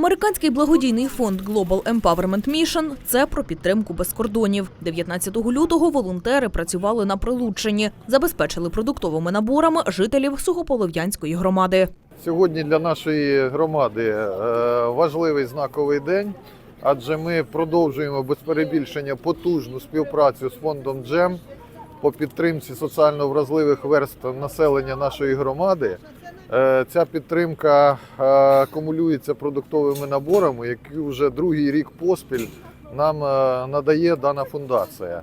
Американський благодійний фонд Global Empowerment Mission – це про підтримку без кордонів. 19 лютого волонтери працювали на Прилуччині, забезпечили продуктовими наборами жителів Сухополов'янської громади. Сьогодні для нашої громади е, важливий знаковий день, адже ми продовжуємо без перебільшення потужну співпрацю з фондом Джем по підтримці соціально вразливих верств населення нашої громади. Е, Ця підтримка е, акумулюється продуктовими наборами, які вже другий рік поспіль нам е, надає дана фундація.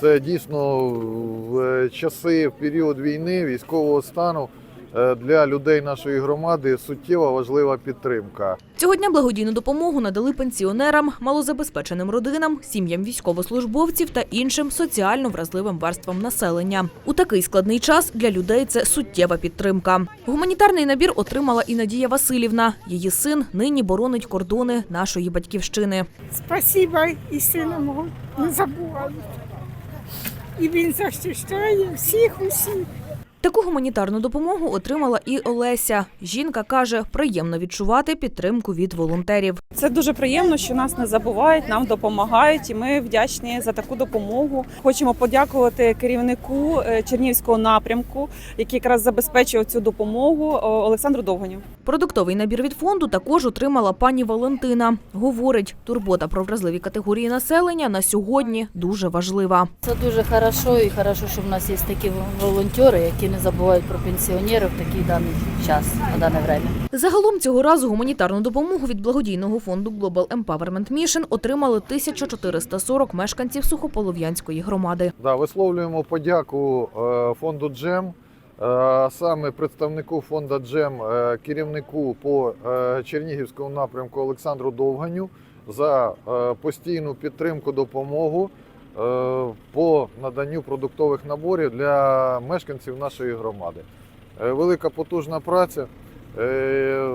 Це дійсно в е, часи, в період війни, військового стану е, для людей нашої громади суттєва важлива підтримка. Цього дня благодійну допомогу надали пенсіонерам, малозабезпеченим родинам, сім'ям військовослужбовців та іншим соціально вразливим верствам населення. У такий складний час для людей це суттєва підтримка. Гуманітарний набір отримала і Надія Васильівна. Її син нині боронить кордони нашої батьківщини. Спасіба і сина мого не забувають. І він захищає всіх усіх. Таку гуманітарну допомогу отримала і Олеся. Жінка каже, приємно відчувати підтримку від волонтерів. Це дуже приємно, що нас не забувають, нам допомагають, і ми вдячні за таку допомогу. Хочемо подякувати керівнику е, Чернівського напрямку, який якраз забезпечив цю допомогу Олександру Довганю. Продуктовий набір від фонду також отримала пані Валентина. Говорить, турбота про вразливі категорії населення на сьогодні дуже важлива. Це дуже хорошо і хорошо, що в нас є такі волонтери, які не забувають про пенсіонерів в такий даний час, на дане время. Загалом цього разу гуманітарну допомогу від благодійного фонду Global Empowerment Mission отримали 1440 мешканців Сухополов'янської громади. Да, висловлюємо подяку е, фонду Джем, саме представнику фонду Джем, е, керівнику по е, Чернігівському напрямку Олександру Довганю за е, постійну підтримку, допомогу е, по наданню продуктових наборів для мешканців нашої громади. Е, Велика потужна праця. Е,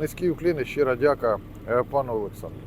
Низький уклін щира дяка е, пану Олександру.